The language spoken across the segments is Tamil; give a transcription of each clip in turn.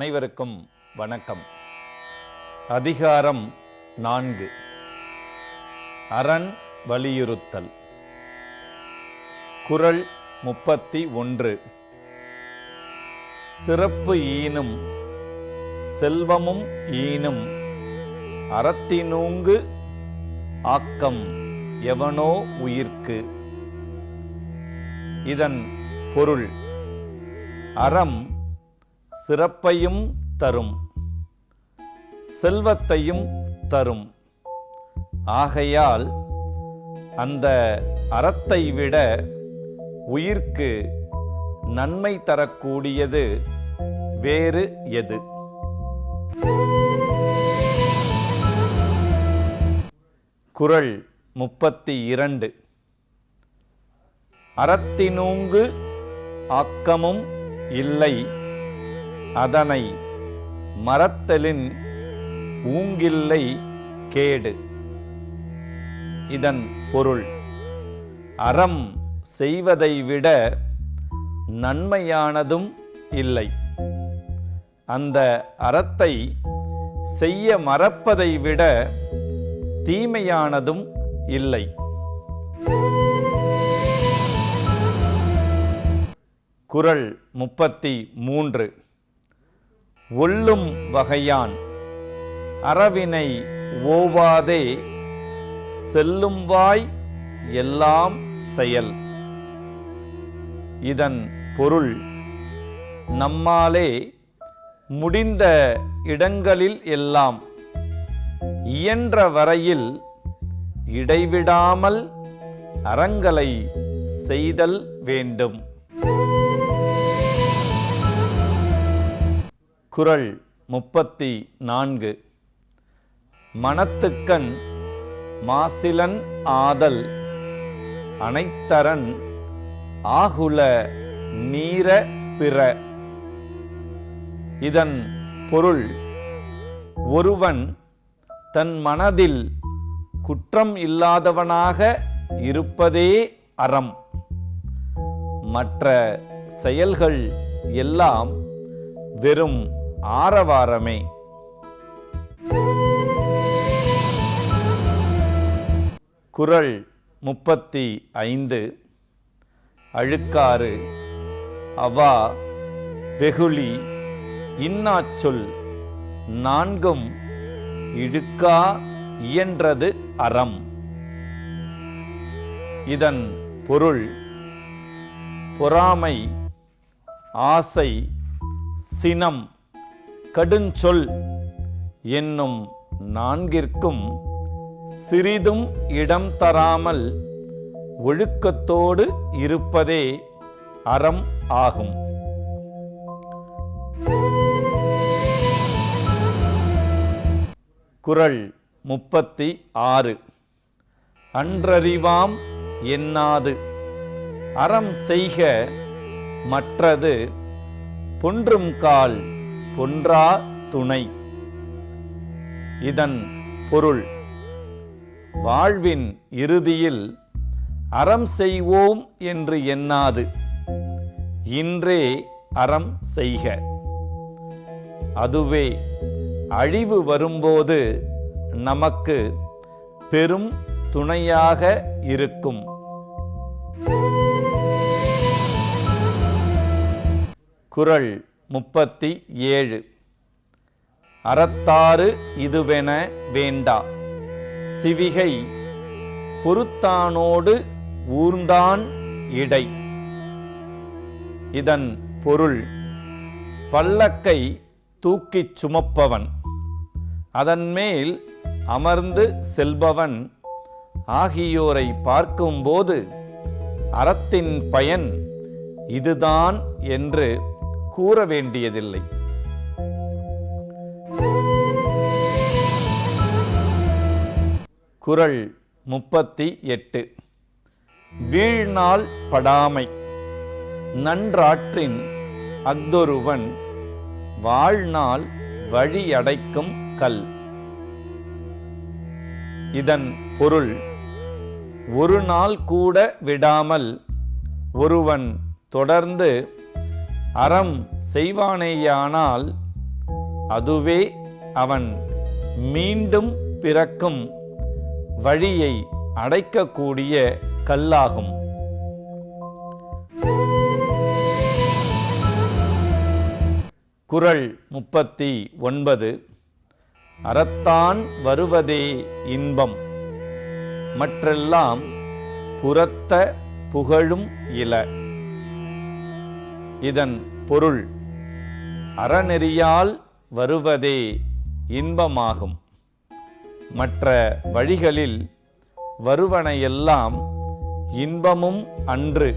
அனைவருக்கும் வணக்கம். அதிகாரம் நான்கு. அரண் வலியுறுத்தல். குறள் முப்பத்தி ஒன்று. சிறப்பு ஈனும் செல்வமும் ஈனும் அறத்தினூங்கு ஆக்கம் எவனோ உயிர்க்கு. இதன் பொருள் அறம் சிறப்பையும் தரும். செல்வத்தையும் தரும். ஆகையால் அந்த அறத்தை விட உயிர்க்கு நன்மை தரக்கூடியது வேறு எது? குறள் முப்பத்தி இரண்டு அறத்தினூங்கு ஆக்கமும் இல்லை. அதனை மறத்தலின் ஊங்கில்லை கேடு. இதன் பொருள் அறம் செய்வதை விட நன்மையானதும் இல்லை. அந்த அறத்தை செய்ய மறப்பதை விட தீமையானதும் இல்லை. குறள் முப்பத்தி மூன்று. ஒல்லும் வகையான். அறவினை ஓவாதே செல்லும் வாய் எல்லாம் செயல். இதன் பொருள் நம்மாலே முடிந்த இடங்களில் எல்லாம் இயன்ற வரையில் இடைவிடாமல் அறங்களை செய்தல் வேண்டும். குரல் முப்பத்தி நான்கு. மனத்துக்கண் மாசிலன் ஆதல் அனைத்தரன் ஆகுல நீர பிற. இதன் பொருள் ஒருவன் தன் மனதில் குற்றம் இல்லாதவனாக இருப்பதே அறம். மற்ற செயல்கள் எல்லாம் வெறும் ஆரவாரமே. குறள் முப்பத்தி ஐந்து. அழுக்காறு. அவா வெகுளி இன்னாச்சொல் நான்கும் இழுக்கா இயன்றது அறம். இதன் பொருள் பொறாமை ஆசை சினம். கடுஞ்சொல் என்னும் நான்கிற்கும் சிறிதும் இடம் தராமல் ஒழுக்கத்தோடு இருப்பதே அறம் ஆகும். குரல் முப்பத்தி ஆறு. அன்றறிவாம் எண்ணாது அறம் செய்க மற்றது பொன்றும் கால் ஒன்றா துணை. இதன் பொருள் வாழ்வின் இறுதியில் அறம் செய்வோம் என்று எண்ணாது. இன்றே அறம் செய்க. அதுவே அழிவு வரும்போது நமக்கு பெரும் துணையாக இருக்கும். குரல் முப்பத்தி ஏழு. அறத்தாறு இதுவென வேண்டா. சிவிகை பொறுத்தானோடு ஊர்ந்தான் இடை. இதன் பொருள் பல்லக்கை தூக்கிச் சுமப்பவன். அதன் மேல் அமர்ந்து செல்பவன். ஆகியோரை பார்க்கும்போது அறத்தின் பயன் இதுதான் என்று கூற வேண்டியதில்லை குரல் முப்பத்தி எட்டு. வீழ்நாள் படாமை. நன்றாற்றின் அஃதொருவன் வாழ்நாள் வழியடைக்கும் கல். இதன் பொருள் ஒரு நாள் கூட விடாமல் ஒருவன் தொடர்ந்து அறம் செய்வானேயானால் அதுவே அவன் மீண்டும் பிறக்கும் வழியை அடைக்கக்கூடிய கல்லாகும். குரல் முப்பத்தி ஒன்பது. அறத்தான் வருவதே இன்பம். மற்றெல்லாம் புறத்த புகழும் இல. இதன் பொருள் அறநெறியால் வருவதே இன்பமாகும். மற்ற வழிகளில் வருவனையெல்லாம் இன்பமும் அன்று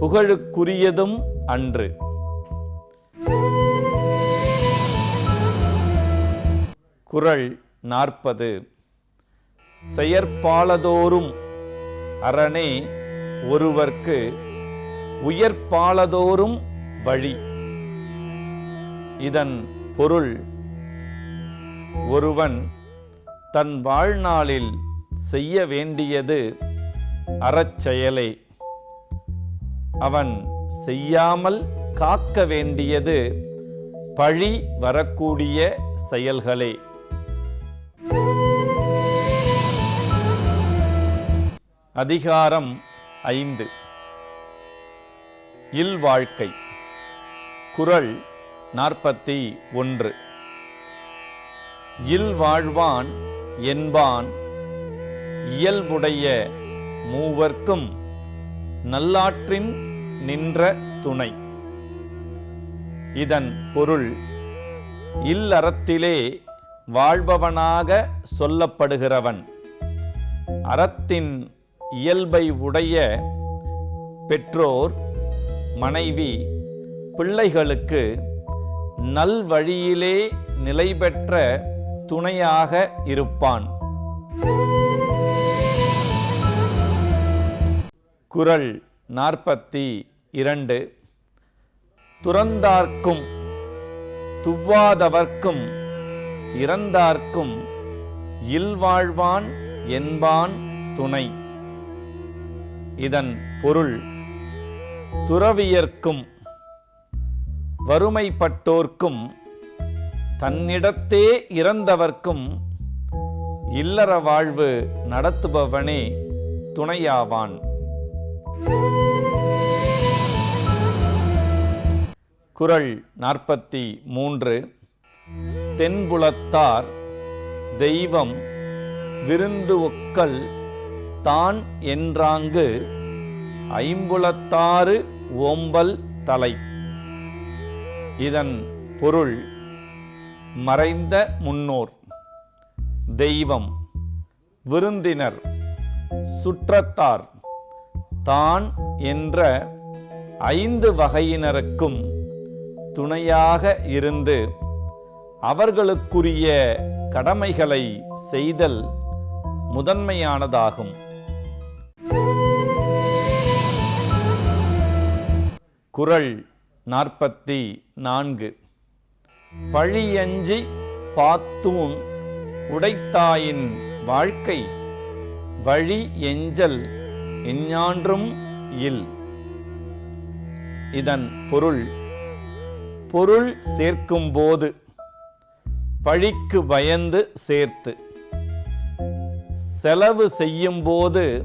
புகழுக்குரியதும் அன்று. குரல் நாற்பது செயற்பாலதோறும் அரணே ஒருவர்க்கு உயர்ப்பாலதோறும் வழி. இதன் பொருள் ஒருவன் தன் வாழ்நாளில் செய்ய வேண்டியது அறச்செயலே அவன் செய்யாமல் காக்க வேண்டியது பழி வரக்கூடிய செயல்களே. அதிகாரம் ஐந்து. இல்வாழ்க்கை. குறள் நாற்பத்தி ஒன்று. இல்வாழ்வான் என்பான் இயல்புடைய மூவர்க்கும் நல்லாற்றின் நின்ற துணை. இதன் பொருள் இல்லறத்திலே வாழ்பவனாக சொல்லப்படுகிறவன். அறத்தின் இயல்பை உடைய பெற்றோர் மனைவி பிள்ளைகளுக்கு நல்வழியிலே நிலை பெற்ற துணையாக இருப்பான். குரல் நாற்பத்தி இரண்டு. துறந்தார்க்கும் துவ்வாதவர்க்கும் இறந்தார்க்கும் இல்வாழ்வான் என்பான் துணை. இதன் பொருள் துறவியர்க்கும் வறுமைப்பட்டோர்க்கும் தன்னிடத்தே இறந்தவர்க்கும் இல்லற வாழ்வு நடத்துபவனே துணையாவான். குறள் நாற்பத்தி மூன்று. தென்புலத்தார் தெய்வம் விருந்து ஒக்கல் தான் என்றாங்கு ஐம்புலத்தாறு ஓம்பல் தலை. இதன் பொருள் மறைந்த முன்னோர் தெய்வம் விருந்தினர் சுற்றத்தார். தான் என்ற ஐந்து வகையினருக்கும் துணையாக இருந்து அவர்களுக்குரிய கடமைகளை செய்தல் முதன்மையானதாகும். குரல் நாற்பத்தி நான்கு. பழியஞ்சி பாத்தூன் உடைத்தாயின் வாழ்க்கை வழி எஞ்சல் இஞ்ஞான்றும் இல். இதன் பொருள் பொருள் சேர்க்கும்போது பழிக்கு பயந்து சேர்த்து. செலவு செய்யும்போது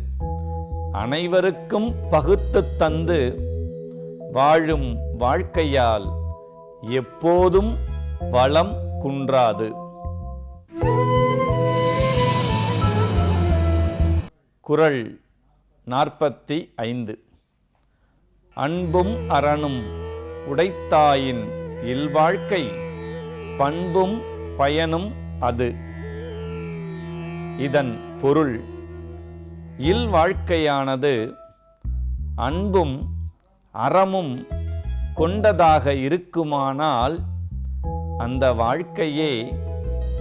அனைவருக்கும் பகுத்து தந்து வாழும் வாழ்க்கையால் எப்போதும் வளம் குன்றாது. குறள் நாற்பத்தி ஐந்து அன்பும் அரணும் உடைத்தாயின் இல்வாழ்க்கை பண்பும் பயனும் அது. இதன் பொருள் இல்வாழ்க்கையானது அன்பும் அறமும் கொண்டதாக இருக்குமானால் அந்த வாழ்க்கையே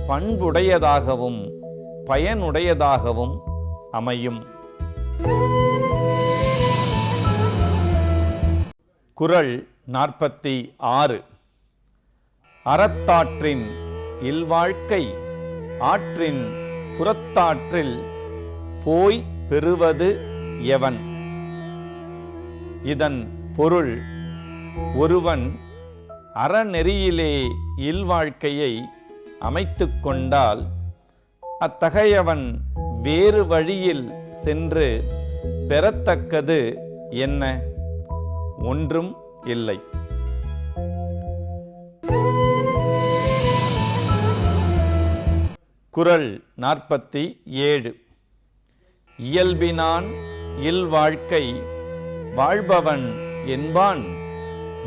பண்புடையதாகவும் பயனுடையதாகவும் அமையும். குறள் நாற்பத்தி ஆறு. அறத்தாற்றின் இல்வாழ்க்கை ஆற்றின் புறத்தாற்றில் போய் பெறுவது எவன்? இதன் பொருள் ஒருவன் அறநெறியிலே இல்வாழ்க்கையை அமைத்து கொண்டால் அத்தகையவன் வேறு வழியில் சென்று பெறத்தக்கது என்ன? ஒன்றும் இல்லை. குரல் நாற்பத்தி ஏழு. இயல்பினான் இல்வாழ்க்கை வாழ்பவன் என்பான்.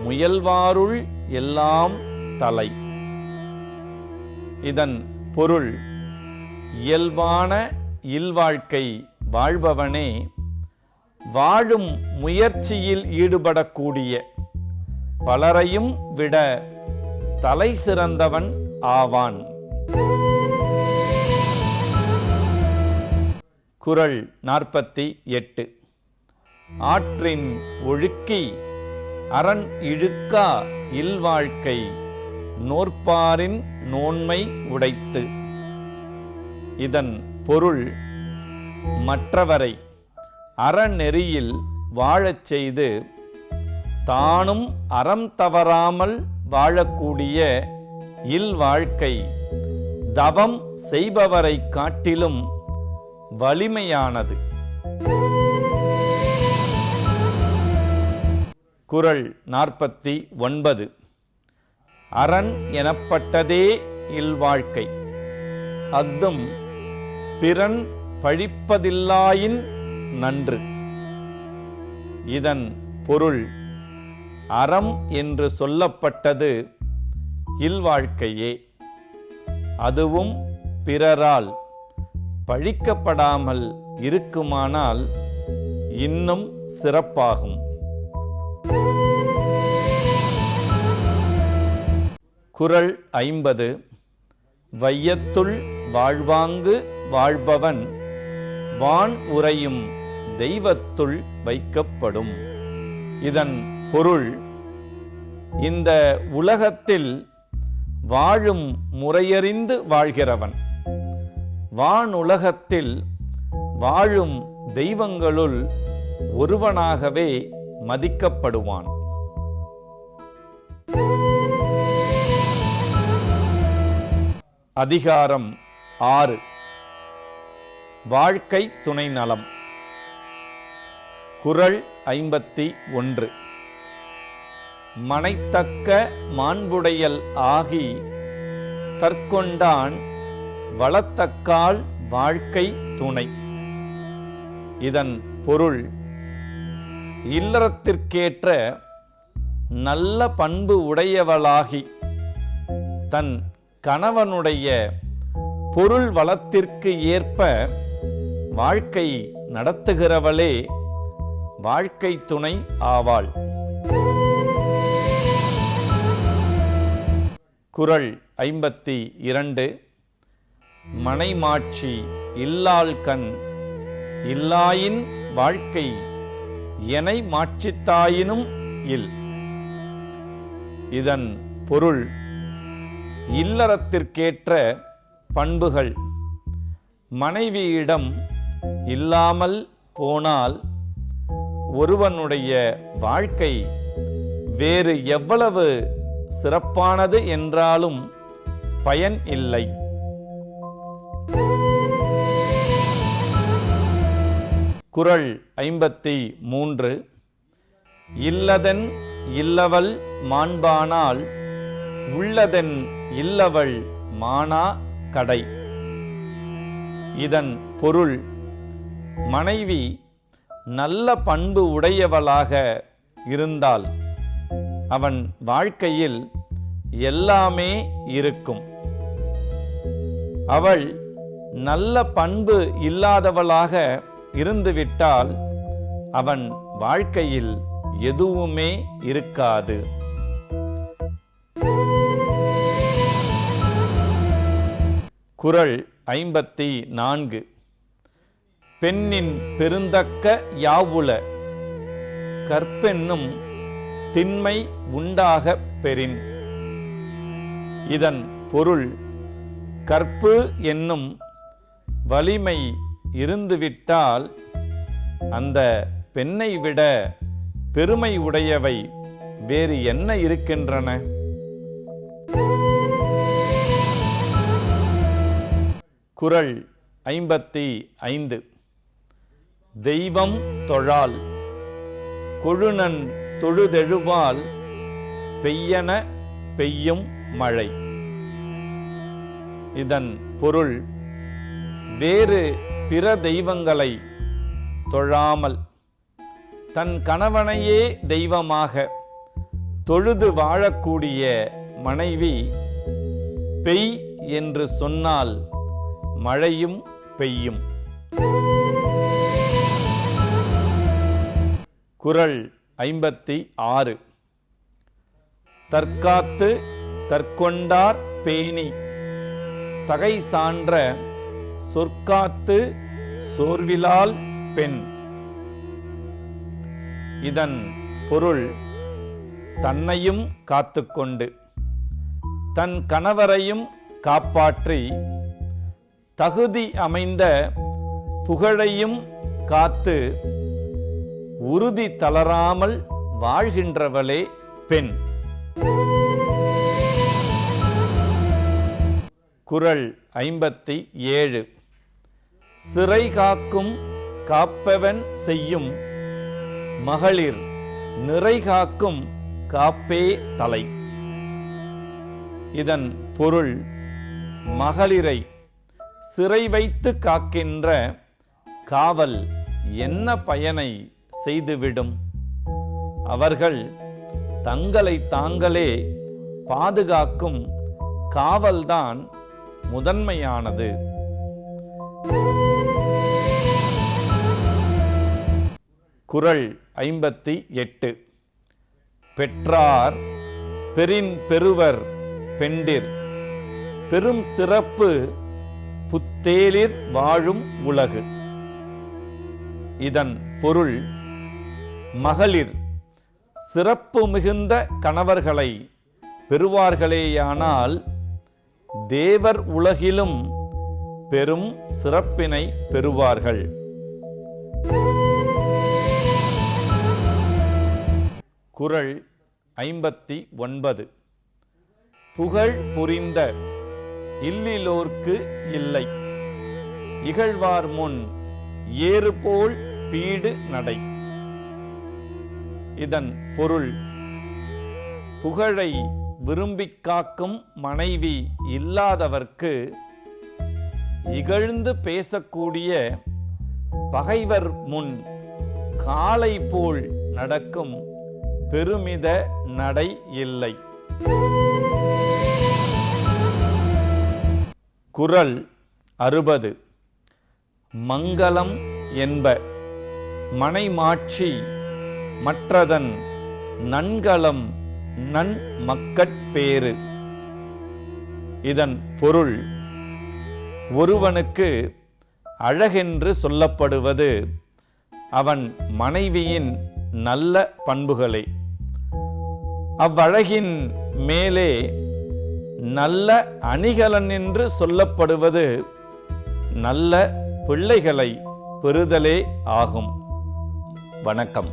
முயல்வாருள் எல்லாம் தலை. இதன் பொருள் இயல்பான இல்வாழ்க்கை வாழ்பவனே வாழும் முயற்சியில் ஈடுபடக்கூடிய பலரையும் விட தலை சிறந்தவன் ஆவான். குரல் நாற்பத்தி எட்டு. ஆற்றின் ஒழுக்கி அரண் இழுக்கா இல்வாழ்க்கை நோற்பாரின் நோன்மை உடைத்து. இதன் பொருள் மற்றவரை அறநெறியில் வாழச் செய்து தானும் அறம் தவறாமல் வாழக்கூடிய இல்வாழ்க்கை தவம் செய்பவரை காட்டிலும் வலிமையானது. குரல் நாற்பத்தி ஒன்பது. அரண் எனப்பட்டதே இல்வாழ்க்கை. அத்தும் பிறன் பழிப்பதில்லாயின் நன்று. இதன் பொருள் அறம் என்று சொல்லப்பட்டது இல்வாழ்க்கையே. அதுவும் பிறரால் பழிக்கப்படாமல் இருக்குமானால் இன்னும் சிறப்பாகும். குரல் ஐம்பது. வையத்துள் வாழ்வாங்கு வாழ்பவன் வான் உறையும் தெய்வத்துள் வைக்கப்படும். இதன் பொருள் இந்த உலகத்தில் வாழும் முறையறிந்து வாழ்கிறவன் வானுலகத்தில் வாழும் தெய்வங்களுள் ஒருவனாகவே மதிக்கப்படுவான். அதிகாரம் ஆறு. வாழ்க்கை துணை நலம் குரல் ஐம்பத்தி ஒன்று. மனைத்தக்க மாண்புடையல் ஆகி தற்கொண்டான் வளத்தக்கால் வாழ்க்கை துணை. இதன் பொருள் இல்லறத்திற்கேற்ற நல்ல பண்பு உடையவளாகி தன் கணவனுடைய பொருள் வளத்திற்கு ஏற்ப வாழ்க்கை நடத்துகிறவளே வாழ்க்கை துணை ஆவாள். குரல் ஐம்பத்தி இரண்டு. மனைமாட்சி இல்லால் கண் இல்லாயின் வாழ்க்கை எனை மாட்சித்தாயினும் இல். இதன் பொருள் இல்லறத்திற்கேற்ற பண்புகள். மனைவியிடம் இல்லாமல் போனால் ஒருவனுடைய வாழ்க்கை வேறு எவ்வளவு சிறப்பானது என்றாலும் பயன் இல்லை. குரல் ஐம்பத்தி மூன்று. இல்லதன் இல்லவள் மாண்பானால் உள்ளதென் இல்லவள் மானா கடை. இதன் பொருள் மனைவி நல்ல பண்பு உடையவளாக இருந்தால் அவன் வாழ்க்கையில் எல்லாமே இருக்கும். அவள் நல்ல பண்பு இல்லாதவளாக இருந்துவிட்டால் அவன் வாழ்க்கையில் எதுவுமே இருக்காது. குரல் ஐம்பத்தி நான்கு. பெண்ணின் பெருந்தக்க யாவுல கற்பென்னும் திண்மை உண்டாகப் பெறின். இதன் பொருள் கற்பு என்னும் வலிமை இருந்துவிட்டால் அந்த பெண்ணை விட பெருமை உடையவை வேறு என்ன இருக்கின்றன? குரல் ஐம்பத்தி ஐந்து. தெய்வம் தொழால் கொழுநன் தொழுதெழுவால் பெய்யன பெய்யும் மழை. இதன் பொருள் வேறு பிற தெய்வங்களை தொழாமல் தன் கணவனையே தெய்வமாக தொழுது வாழக்கூடிய மனைவி பெய் என்று சொன்னால் மழையும் பெய்யும். குறள் ஐம்பத்தி ஆறு. தற்காத்து தற்கொண்டார் பேணி. தகை சான்ற சொற்காத்து சோர்விலால் பெண். இதன் பொருள் தன்னையும் காத்துக்கொண்டு தன் கணவரையும் காப்பாற்றி தகுதி அமைந்த புகழையும் காத்து உறுதி தளராமல் வாழ்கின்றவளே பெண். குரல் ஐம்பத்தி ஏழு. சிறை காக்கும் காப்பவன் செய்யும் மகளிர் நிறை காக்கும் காப்பே தலை. இதன் பொருள் மகளிரை சிறை வைத்து காக்கின்ற காவல் என்ன பயனை செய்துவிடும்? அவர்கள் தங்களை தாங்களே பாதுகாக்கும் காவல்தான் முதன்மையானது. குரல் ஐம்பத்தி எட்டு. பெற்றார் பெரின் பெறுவர் பெண்டிர். பெரும் சிறப்பு புத்தேலிர் வாழும் உலகு. இதன் பொருள் மகளிர் சிறப்பு மிகுந்த கணவர்களை பெறுவார்களேயானால் தேவர் உலகிலும் பெரும் சிறப்பினை பெறுவார்கள். குரல் ஐம்பத்தி ஒன்பது. புகழ் புரிந்த இல்லிலோர்க்கு இல்லை. இகழ்வார் முன் ஏறுபோல் பீடு நடை. இதன் பொருள் புகழை விரும்பிக் காக்கும் மனைவி இல்லாதவர்க்கு இகழ்ந்து பேசக்கூடிய பகைவர் முன் காலை போல் நடக்கும் பெருமித நடை இல்லை. குறள் அறுபது. மங்களம் என்ப மனைமாட்சி மற்றதன் நன்கலம் நன் மக்கட்பேறு இதன் பொருள் ஒருவனுக்கு அழகென்று சொல்லப்படுவது அவன் மனைவியின் நல்ல பண்புகளே. அவ்வழகின் மேலே நல்ல அணிகலன் என்று சொல்லப்படுவது நல்ல பிள்ளைகளை பெறுதலே ஆகும். வணக்கம்.